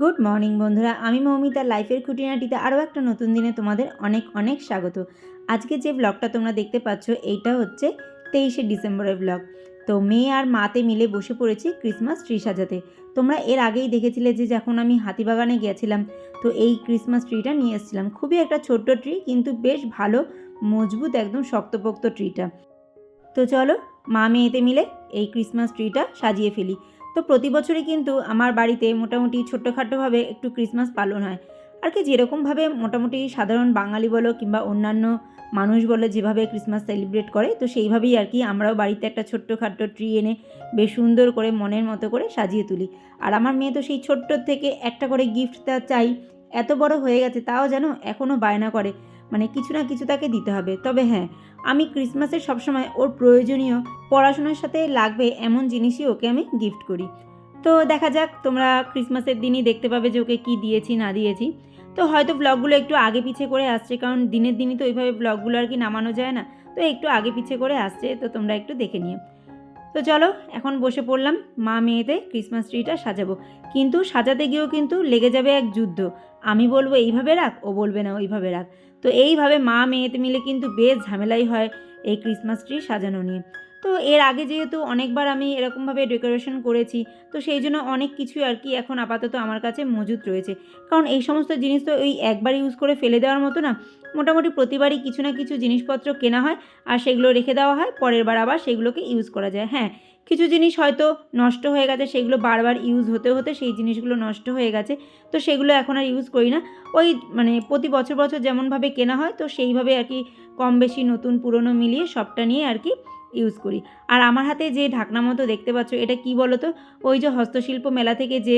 Good morning বন্ধুরা, আমি মৌমিতা লাইফের খুঁটিনাটিতে আরও একটা নতুন দিনে তোমাদের অনেক অনেক স্বাগত। আজকে যে ব্লগটা তোমরা দেখতে পাচ্ছ, এইটা হচ্ছে তেইশে ডিসেম্বরের ব্লগ তো মেয়ে আর মাতে মিলে বসে পড়েছি ক্রিসমাস ট্রি সাজাতে। তোমরা এর আগেই দেখেছিলে যে যখন আমি হাতিবাগানে গিয়েছিলাম, তো এই ক্রিসমাস ট্রিটা নিয়ে এসেছিলাম। খুবই একটা ছোট্ট ট্রি, কিন্তু বেশ ভালো, মজবুত, একদম শক্তপোক্ত ট্রিটা। তো চলো মা মেয়েতে মিলে এই ক্রিসমাস ট্রিটা সাজিয়ে ফেলি। তো প্রতি বছরই কিন্তু আমার বাড়িতে মোটামুটি ছোট্টখাটোভাবে একটু ক্রিসমাস পালন হয়। আর কি যেরকমভাবে মোটামুটি সাধারণ বাঙালি বলো কিংবা অন্যান্য মানুষ বলো যেভাবে ক্রিসমাস সেলিব্রেট করে, তো সেইভাবেই আর কি আমরাও বাড়িতে একটা ছোট্টখাট্টো ট্রি এনে বেশ সুন্দর করে মনের মতো করে সাজিয়ে তুলি। আর আমার মেয়ে তো সেই ছোট্ট থেকে একটা করে গিফট তা চাই, এত বড় হয়ে গেছে তাও যেন এখনও বায়না করে। মানে কিছু না কিছু তাকে দিতে হবে। তবে হ্যাঁ আমি ক্রিসমাসের সবসময় ওর প্রয়োজনীয় পড়াশোনার সাথে লাগবে এমন জিনিসই ওকে আমি গিফট করি। তো দেখা যাক তোমরা ক্রিসমাসের দিনই দেখতে পাবে যে ওকে কী দিয়েছি, না দিয়েছি। তো হয়তো ব্লগগুলো একটু আগে পিছে করে আসছে, কারণ দিনের দিনই তো ওইভাবে ব্লগগুলো আর কি নামানো যায় না। তো একটু আগে পিছে করে আসছে, তো তোমরা একটু দেখে নিও। তো চলো, এখন বসে পড়লাম মা মেয়েতে ক্রিসমাস ট্রিটা সাজাবো। কিন্তু সাজাতে গিয়েও কিন্তু লেগে যাবে এক যুদ্ধ। আমি বলব, এইভাবে রাখ, ও বলবে না, ওইভাবে রাখ। তো এইভাবে মা মেয়েতে মিলে কিন্তু বেশ ঝামেলাই হয় এই ক্রিসমাস ট্রি সাজানো নিয়ে। তো এর আগে যেহেতু অনেকবার আমি এরকমভাবে ডেকোরেশন করেছি, তো সেই জন্য অনেক কিছুই আর কি এখন আপাতত আমার কাছে মজুদ রয়েছে। কারণ এই সমস্ত জিনিস তো ওই একবার ইউজ করে ফেলে দেওয়ার মতো না। মোটামুটি প্রতিবারই কিছু না কিছু জিনিসপত্র কেনা হয়, আর সেগুলো রেখে দেওয়া হয়, পরের বার আবার সেগুলোকে ইউজ করা যায়। হ্যাঁ কিছু জিনিস হয়তো নষ্ট হয়ে গেছে, সেগুলো বারবার ইউজ হতে হতে সেই জিনিসগুলো নষ্ট হয়ে গেছে। তো সেগুলো এখন আর ইউজ করি না। ওই মানে প্রতি বছর বছর যেমনভাবে কেনা হয়, তো সেইভাবে আর কি কম বেশি নতুন পুরনো মিলিয়ে সবটা নিয়ে আর কি ইউজ করি। আর আমার হাতে যে ঢাকনা মতো দেখতে পাচ্ছ, এটা কি বলো তো ওই যে হস্তশিল্প মেলা থেকে যে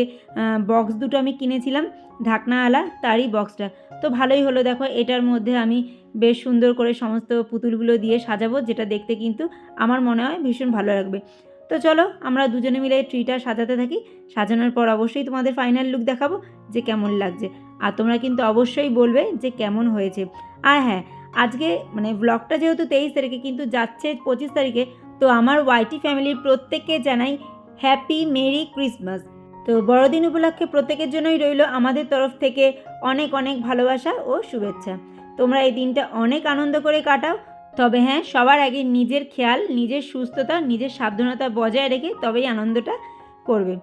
বক্স দুটো আমি কিনেছিলাম ঢাকনাওয়ালা তারই বক্সটা তো ভালোই হলো দেখো, এটার মধ্যে আমি বেশ সুন্দর করে সমস্ত পুতুলগুলো দিয়ে সাজাবো, যেটা দেখতে কিন্তু আমার মনে হয় ভীষণ ভালো লাগবে। তো চলো, আমরা দুজনে মিলে ট্রিটা সাজাতে থাকি। সাজানোর পর অবশ্যই তোমাদের ফাইনাল লুক দেখাবো যে কেমন লাগছে। আর তোমরা কিন্তু অবশ্যই বলবে যে কেমন হয়েছে। আর হ্যাঁ আজকে মানে ব্লগটা যেহেতু তেইশ তারিখে কিন্তু যাচ্ছে পঁচিশ তারিখে, তো আমার ওয়াইটি ফ্যামিলির প্রত্যেককে জানাই হ্যাপি মেরি ক্রিসমাস তো বড়দিন উপলক্ষে প্রত্যেকের জন্যই রইল আমাদের তরফ থেকে অনেক অনেক ভালোবাসা ও শুভেচ্ছা। তোমরা এই দিনটা অনেক আনন্দ করে কাটাও। তবে হ্যাঁ সবার আগে নিজের খেয়াল, নিজের সুস্থতা, নিজের সাবধানতা বজায় রেখে তবেই আনন্দটা করবে।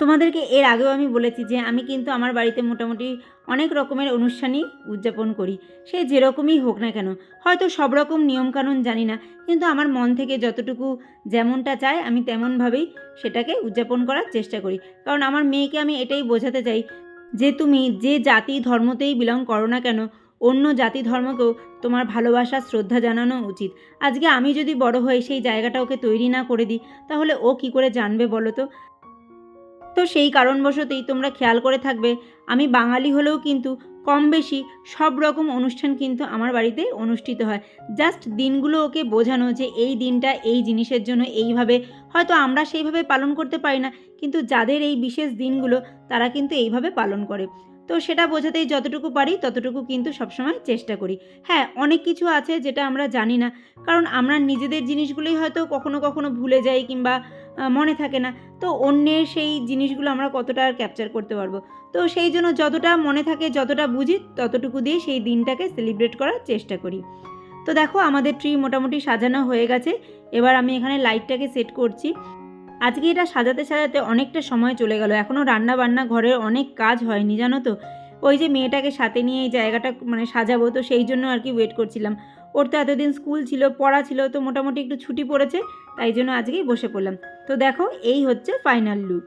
তোমাদেরকে এর আগেও আমি বলেছি যে, আমি কিন্তু আমার বাড়িতে মোটামুটি অনেক রকমের অনুষ্ঠানই উদযাপন করি। সে যেরকমই হোক না কেন, হয়তো সব রকম নিয়মকানুন জানি না, কিন্তু আমার মন থেকে যতটুকু যেমনটা চায়, আমি তেমনভাবেই সেটাকে উদযাপন করার চেষ্টা করি। কারণ আমার মেয়েকে আমি এটাই বোঝাতে চাই যে তুমি যে জাতি ধর্মতেই বিলং করো না কেন, অন্য জাতি ধর্মকেও তোমার ভালোবাসা, শ্রদ্ধা জানানো উচিত। আজকে আমি যদি বড় হয়ে সেই জায়গাটা ওকে তৈরি না করে দিই, তাহলে ও কি করে জানবে বলো তো? তো সেই কারণবশতেই তোমরা খেয়াল করে থাকবে, আমি বাঙালি হলেও কিন্তু কম বেশি সব রকম অনুষ্ঠান কিন্তু আমার বাড়িতে অনুষ্ঠিত হয়। জাস্ট দিনগুলো ওকে বোঝানো যে এই দিনটা এই জিনিসের জন্য এইভাবে, হয়তো আমরা সেইভাবে পালন করতে পারি না, কিন্তু যাদের এই বিশেষ দিনগুলো তারা কিন্তু এইভাবে পালন করে। তো সেটা বোঝাতেই যতটুকু পারি ততটুকু কিন্তু সবসময় চেষ্টা করি। হ্যাঁ অনেক কিছু আছে যেটা আমরা জানি না। কারণ আমরা নিজেদের জিনিসগুলোই হয়তো কখনো কখনো ভুলে যাই কিংবা মনে থাকে না। তো অন্যের সেই জিনিসগুলো আমরা কতটা আর ক্যাপচার করতে পারব? তো সেই জন্য যতটা মনে থাকে, যতটা বুঝি ততটুকু দিয়ে সেই দিনটাকে সেলিব্রেট করার চেষ্টা করি। তো দেখো, আমাদের ট্রি মোটামুটি সাজানো হয়ে গেছে। এবার আমি এখানে লাইটটাকে সেট করছি। আজকে এটা সাজাতে সাজাতে অনেকটা সময় চলে গেল। এখনও রান্না বান্না ঘরের অনেক কাজ হয়নি, জানো তো? ওই যে মেয়েটাকে সাথে নিয়ে এই জায়গাটা মানে সাজাবো, তো সেই জন্য আর কি ওয়েট করছিলাম। ওর তো এতদিন স্কুল ছিল, পড়া ছিল, তো মোটামুটি একটু ছুটি পড়েছে, তাই জন্য আজকেই বসে পড়লাম। তো দেখো, এই হচ্ছে ফাইনাল লুক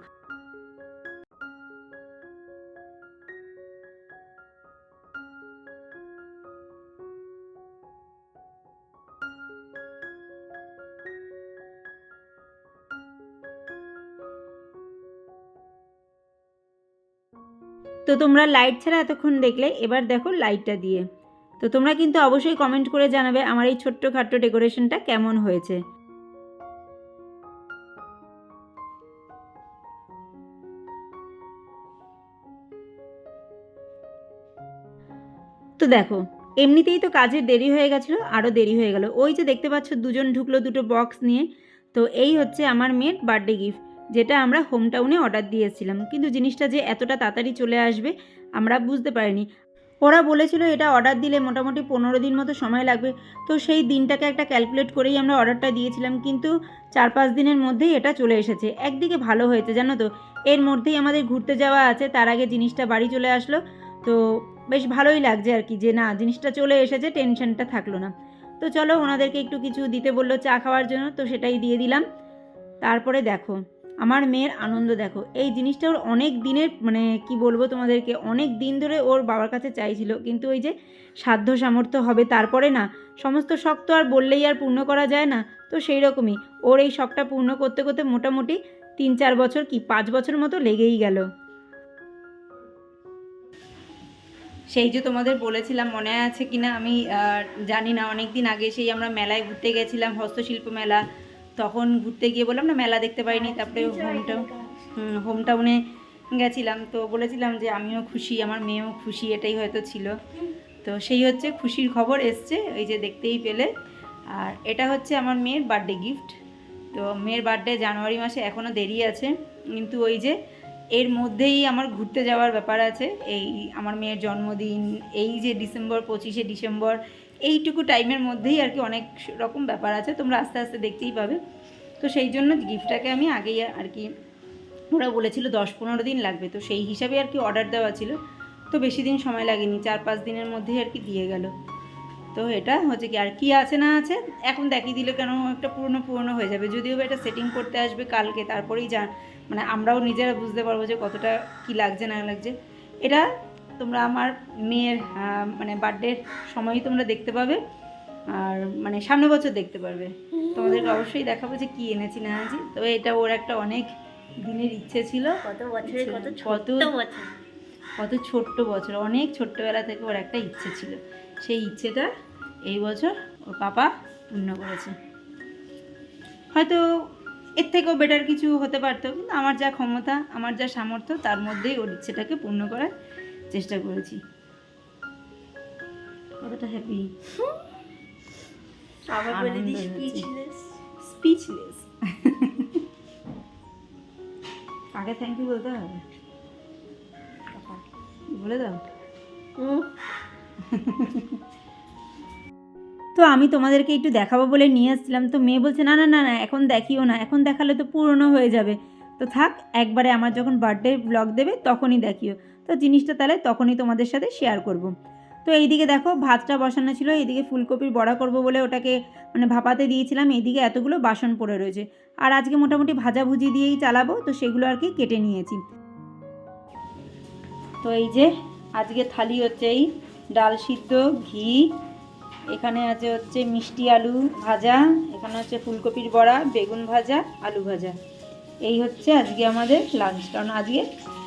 তো তোমরা লাইট ছাড়া এতক্ষণ দেখলে, এবার দেখো লাইটটা দিয়ে। তো তোমরা কিন্তু অবশ্যই কমেন্ট করে জানাবে আমার এই ছোট্ট খাট্ট ডেকোরেশনটা কেমন হয়েছে। তো দেখো, এমনিতেই তো কাজের দেরি হয়ে গেছিল আরও দেরি হয়ে গেল। ওই যে দেখতে পাচ্ছ, দুজন ঢুকলো দুটো বক্স নিয়ে। তো এই হচ্ছে আমার মেয়ের বার্থডে গিফট যেটা আমরা হোম টাউনে অর্ডার দিয়েছিলাম। কিন্তু জিনিসটা যে এতটা তাড়াতাড়ি চলে আসবে, আমরা বুঝতে পারিনি। ওরা বলেছিল এটা অর্ডার দিলে মোটামুটি পনেরো দিন মতো সময় লাগবে। তো সেই দিনটাকে একটা ক্যালকুলেট করেই আমরা অর্ডারটা দিয়েছিলাম, কিন্তু চার পাঁচ দিনের মধ্যেই এটা চলে এসেছে। একদিকে ভালো হয়েছে, জানো তো? এর মধ্যেই আমাদের ঘুরতে যাওয়া আছে, তার আগে জিনিসটা বাড়ি চলে আসলো। তো বেশ ভালোই লাগছে আর কি যে না, জিনিসটা চলে এসেছে টেনশনটা থাকল না। তো চলো ওনাদেরকে একটু কিছু দিতে বলল চা খাওয়ার জন্য, তো সেটাই দিয়ে দিলাম। তারপরে দেখো আমার মেয়ের আনন্দ দেখো। এই জিনিসটা ওর অনেক দিনের মানে কি বলব তোমাদেরকে, অনেক দিন ধরে ওর বাবার কাছে চাইছিল। কিন্তু ওই যে সাধ্য সামর্থ্য হবে তারপরে না, সমস্ত শখ তো আর বললেই আর পূর্ণ করা যায় না। তো সেই রকমই ওর এই শখটা পূর্ণ করতে করতে মোটামুটি তিন চার বছর কি পাঁচ বছর মতো লেগেই গেল। সেই যে তোমাদের বলেছিলাম, মনে আছে কি না আমি জানি না অনেক দিন আগে সেই আমরা মেলায় ঘুরতে গেছিলাম, হস্তশিল্প মেলা। তখন ঘুরতে গিয়ে বললাম, না, মেলা দেখতে পাইনি তারপরে হোম টাউন হোম টাউনে গেছিলাম। তো বলেছিলাম যে, আমিও খুশি, আমার মেয়েও খুশি। এটাই হয়তো ছিল। তো সেই হচ্ছে খুশির খবর এসছে, ওই যে দেখতেই পেলে। আর এটা হচ্ছে আমার মেয়ের বার্থডে গিফট তো মেয়ের বার্থডে জানুয়ারি মাসে এখনও দেরি আছে। কিন্তু ওই যে এর মধ্যেই আমার ঘুরতে যাওয়ার ব্যাপার আছে। এই আমার মেয়ের জন্মদিন, এই যে ডিসেম্বর, পঁচিশে ডিসেম্বর এইটুকু টাইমের মধ্যেই আর কি অনেক রকম ব্যাপার আছে, তোমরা আস্তে আস্তে দেখতেই পাবে। তো সেই জন্য গিফটটাকে আমি আগেই আর কি, ওরা বলেছিল দশ পনেরো দিন লাগবে, তো সেই হিসাবে আর কি অর্ডার দেওয়া ছিল। তো বেশি দিন সময় লাগেনি, চার পাঁচ দিনের মধ্যেই আর কি দিয়ে গেল। তো এটা হচ্ছে কি, আর কি আছে না আছে, এখন দেখিয়ে দিলে কেন একটা পুরনো পুরনো হয়ে যাবে। যদিও এটা সেটিং করতে আসবে কালকে, তারপরেই যা মানে আমরাও নিজেরা বুঝতে পারব যে কতটা কি লাগছে, না লাগছে। এটা তোমরা আমার মেয়ের মানে বার্থডের সময়ই তোমরা দেখতে পাবে। আর মানে সামনে বছর দেখতে পারবে। তোমাদেরকে অবশ্যই দেখাবো যে কী এনেছি না আছি তবে এটা ওর একটা অনেক দিনের ইচ্ছে ছিল। কত বছরে কত কত- বছর। কত ছোট্ট বছর। অনেক ছোট্টবেলা থেকে ওর একটা ইচ্ছে ছিল। সেই ইচ্ছেটা এই বছর ওর পাপা পূর্ণ করেছে। হয়তো এর থেকেও বেটার কিছু হতে পারতো কিন্তু আমার যা ক্ষমতা আমার যা সামর্থ্য তার মধ্যেই ওর ইচ্ছেটাকে পূর্ণ করার চেষ্টা করেছি। কতটা হ্যাপি আবার বলে দিস স্পিচলেস স্পিচলেস আগে থ্যাংক ইউ বলতে হবে? বলে দাও। তো আমি তোমাদেরকে একটু দেখাবো বলে নিয়ে আসছিলাম। তো মেয়ে বলছে না না না না এখন দেখিও না। এখন দেখালে তো পুরনো হয়ে যাবে। তো থাক, একবারে আমার যখন বার্থডে ব্লগ দেবে তখনই দেখিও। তো জিনিসটা তাহলে তখনই তোমাদের সাথে শেয়ার করব। তো এইদিকে দেখো, ভাতটা বসানো ছিল, এইদিকে ফুলকপির বড়া করব বলে ওটাকে মানে ভাপাতে দিয়েছিলাম, এইদিকে এতগুলো বাসন পড়ে রয়েছে। আর আজকে মোটামুটি ভাজাভুজি দিয়েই চালাবো, তো সেগুলো আর কি কেটে নিয়েছি। তো এই যে, আজকে থালি হচ্ছে এই ডাল সিদ্ধ, ঘি, এখানে আছে হচ্ছে মিষ্টি আলু ভাজা, এখানে হচ্ছে ফুলকপির বড়া, বেগুন ভাজা, আলু ভাজা। এই হচ্ছে আজকে আমাদের লাঞ্চ কারণ আজকে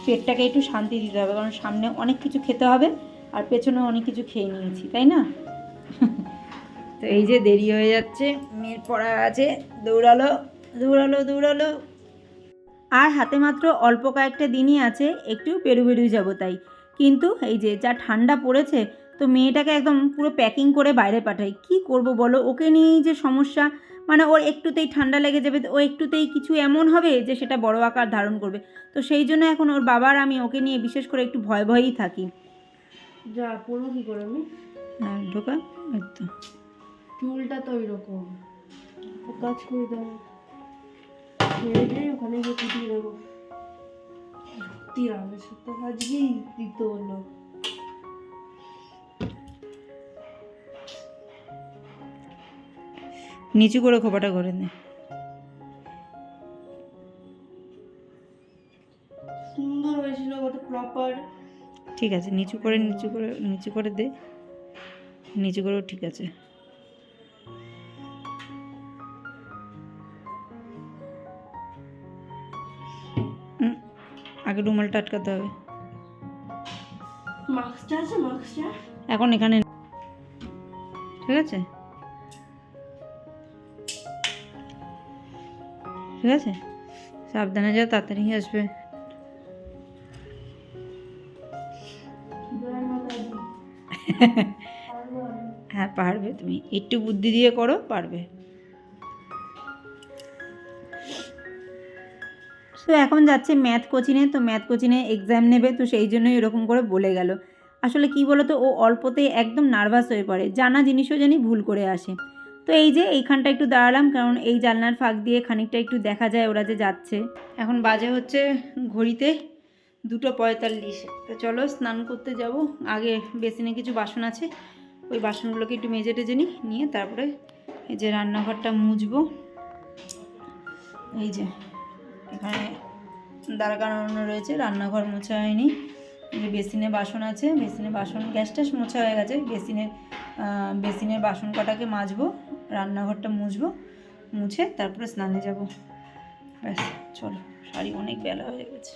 পেটটাকে একটু শান্তি দিতে হবে কারণ সামনে অনেক কিছু খেতে হবে আর পেছনে অনেক কিছু খেয়ে নিয়েছি তাই না? তো এই যে দেরি হয়ে যাচ্ছে মেয়ের পড়া আছে দৌড়ালো দৌড়ালো দৌড়ালো। আর হাতে মাত্র অল্প কয়েকটা দিনই আছে একটু পেরু বেরু যাব তাই। কিন্তু এই যে যা ঠান্ডা পড়েছে তো মেয়েটাকে একদম পুরো প্যাকিং করে বাইরে পাঠাই। কি করব বলো? ওকে নিয়েই যে সমস্যা মানে ওর একটুতেই ঠান্ডা লেগে যাবে ও একটুতেই কিছু এমন হবে যে সেটা বড় আকার ধারণ করবে। তো সেই জন্য এখন ওর বাবার আমি ওকে নিয়ে বিশেষ করে একটু ভয় ভয়েই থাকি। যা পড়ব কি করে আমি? হ্যাঁ ঢোকা তো। চুলটা তো ওইরকম। কাজ করে দাও। ছেড়ে দিয়ে ওখানে গিয়ে কুটিয়ে দেবো সত্যি সাথে আজকেই দিতে হলো নিচু করে খোপাটা করে নে। সুন্দর হয়েছিল কত প্রপার ঠিক আছে নিচু করে নিচু করে নিচু করে দে। নিচু করেও ঠিক আছে। হুম, আগে রুমালটা আটকাতে হবে। এখন এখানে ঠিক আছে? ঠিক আছে? সাবধানে যা তাড়াতাড়ি আসবে। হ্যাঁ পারবে তুমি। একটু বুদ্ধি দিয়ে করো পারবে। তো এখন যাচ্ছে ম্যাথ কোচিংয়ে তো ম্যাথ কোচিংয়ে এক্সাম নেবে তো সেই জন্যই এরকম করে বলে গেল। আসলে কি বলো তো ও অল্পতেই একদম নার্ভাস হয়ে পড়ে। জানা জিনিসও জানি ভুল করে আসে। তো এই যে এইখানটা একটু দাঁড়ালাম, কারণ এই জানলার ফাঁক দিয়ে খানিকটা একটু দেখা যায় ওরা যে যাচ্ছে। এখন বাজে হচ্ছে ঘড়িতে দুটো পঁয়তাল্লিশ। তো চলো স্নান করতে যাব। আগে বেসিনে কিছু বাসন আছে, ওই বাসনগুলোকে একটু মেজে টেজে নিই, নিয়ে তারপরে এই যে রান্নাঘরটা মুছবো। এই যে এখানে দাঁড়া করানো রয়েছে, রান্নাঘর মোছা হয়নি। যে বেসিনে বাসন আছে, বেসিনে বাসন, গ্যাস ট্যাস মোছা হয়ে গেছে। বেসিনের বেসিনের বাসন কটাকে মাজবো, রান্নাঘরটা মুছবো, মুছে তারপরে স্নানে যাব। ব্যাস, চলো, শাড়ি অনেক বেলা হয়ে গেছে।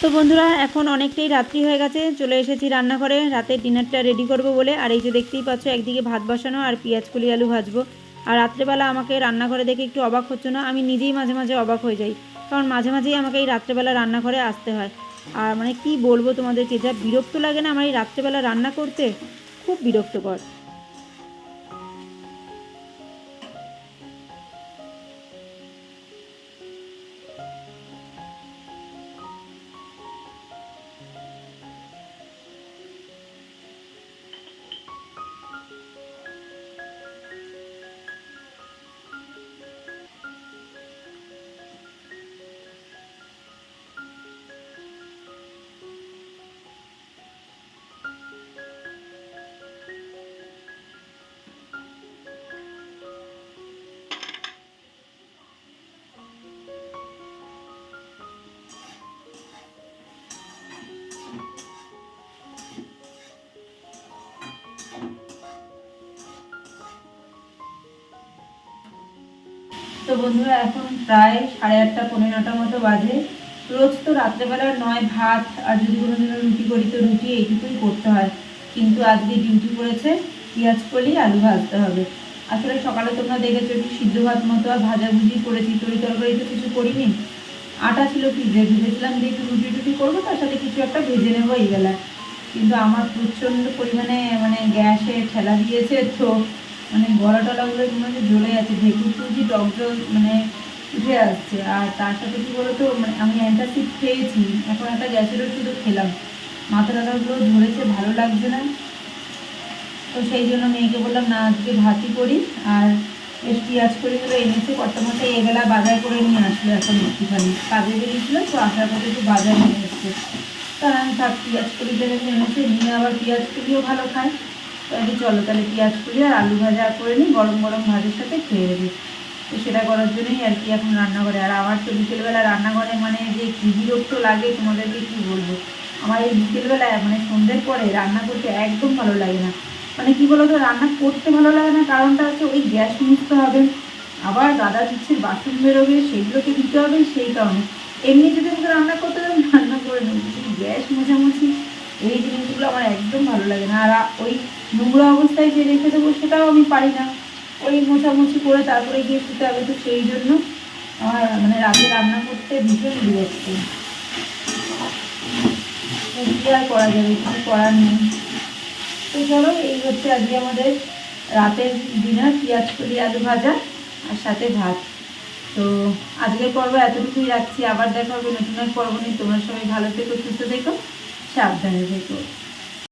তো বন্ধুরা, এখন অনেকটাই রাত্রি হয়ে গেছে, চলে এসেছি রান্নাঘরে। রাতের ডিনারটা রেডি করব বলে। আর এই যে দেখতেই পাচ্ছ, একদিকে ভাত বসানো আর পেঁয়াজ কলি আলু ভাজবো। আর রাত্রেবেলা আমাকে রান্নাঘরে দেখে একটু অবাক হচ্ছে না? আমি নিজেই মাঝে মাঝে অবাক হয়ে যাই। কারণ মাঝে মাঝেই আমাকে এই রাত্রেবেলা রান্নাঘরে আসতে হয়। আর মানে কি বলব তোমাদেরকে, যা বিরক্ত লাগে না আমার এই রাত্রেবেলা রান্না করতে? খুব বিরক্তকর। বন্ধুরা, এখন প্রায় সাড়ে আটটা পনেরো নটার মতো বাজে। রোজ তো রাত্রেবেলা নয় ভাত, আর যদি কোনো দিনও রুটি করি তো রুটি এইটুকুই করতে হয়। কিন্তু আজকে ডিউটি পড়েছে, পেঁয়াজ কলি, আলু ভাজতে হবে। আসলে সকালে তোমরা দেখেছ একটু সিদ্ধ ভাত মতো আর ভাজাভুজি করেছি, তরি তরকারি তো কিছু করিনি। আটা ছিল ফ্রিজে, ভেবেছিলাম যে একটু রুটি টুটি করব, তার সাথে কিছু একটা ভেজে নেব এই বেলায়। কিন্তু আমার প্রচণ্ড পরিমাণে মানে গ্যাসে ঠেলা দিয়েছে, তো মানে গলা টলাগুলো মনে জ্বলে যাচ্ছে। ঢেকুর তুলছি টক জল মানে উঠে আসছে, আর তার সাথে কী বলতো মানে আমি অ্যান্টাসিড খেয়েছি, এখন একটা গ্যাসের ওষুধও খেলাম। মাথা টাথাগুলো ধরেছে, ভালো লাগছে না। তো সেই জন্য মেয়েকে বললাম, না, আজকে ভাতই করি। আর বেশ পেঁয়াজ করিগুলো এনেছে, কর্তামশাই এবেলা বাজার করে নিয়ে আসলো এখন একটুখানি। কাজে বেরিয়েছিল, তো আসার পথে একটু বাজার নিয়ে এসছে। তা আমি থাক পেঁয়াজ করি যেহেতু এনেছে, নিয়ে আবার পেঁয়াজ করিও ভালো খায়। তো আমি চলো, তাহলে পেঁয়াজ করি আর আলু ভাজা করে নিই, গরম গরম ভাজের সাথে খেয়ে দেবে তো সেটা করার জন্যই আর কি এখন রান্নাঘরে। আর আমার তো বিকেলবেলা রান্নাঘরে মানে যে কী বিরক্ত লাগে তোমাদেরকে কী বলব? আমার এই বিকেলবেলায় মানে সন্ধ্যের পরে রান্না করতে একদম ভালো লাগে না। মানে কি বলতো, রান্না করতে ভালো লাগে না, কারণটা হচ্ছে ওই গ্যাস মুছতে হবে। আবার দাদা দিচ্ছে বাসন বেরোবে, সেগুলোকে দিতে হবে সেই কারণে। এমনি যদি আমাকে রান্না করতে হবে রান্না করে নেব। গ্যাস মোছামুছি এই জিনিসগুলো আমার একদম ভালো লাগে না। আর ওই নোংরা অবস্থায় যে রেখে দেবো সেটাও আমি পারি না। ওই মোছামুছি করে তারপরে গিয়ে শুতে হবে তো সেই জন্য আমার মানে রাতে রান্না করতে ভীষণ বিরক্ত। কী আর করা যাবে, কিছু করার নেই। তো চলো, এই হচ্ছে আজকে আমাদের রাতের ডিনার পেঁয়াজ কলি, আলু ভাজা আর সাথে ভাত। তো আজকের পর্ব এতটুকুই রাখছি। আবার দেখা হবে নতুন এক পর্ব নিয়ে। তোমরা সবাই ভালো থেকো, সুস্থ থেকো। সাবধানে থেকো।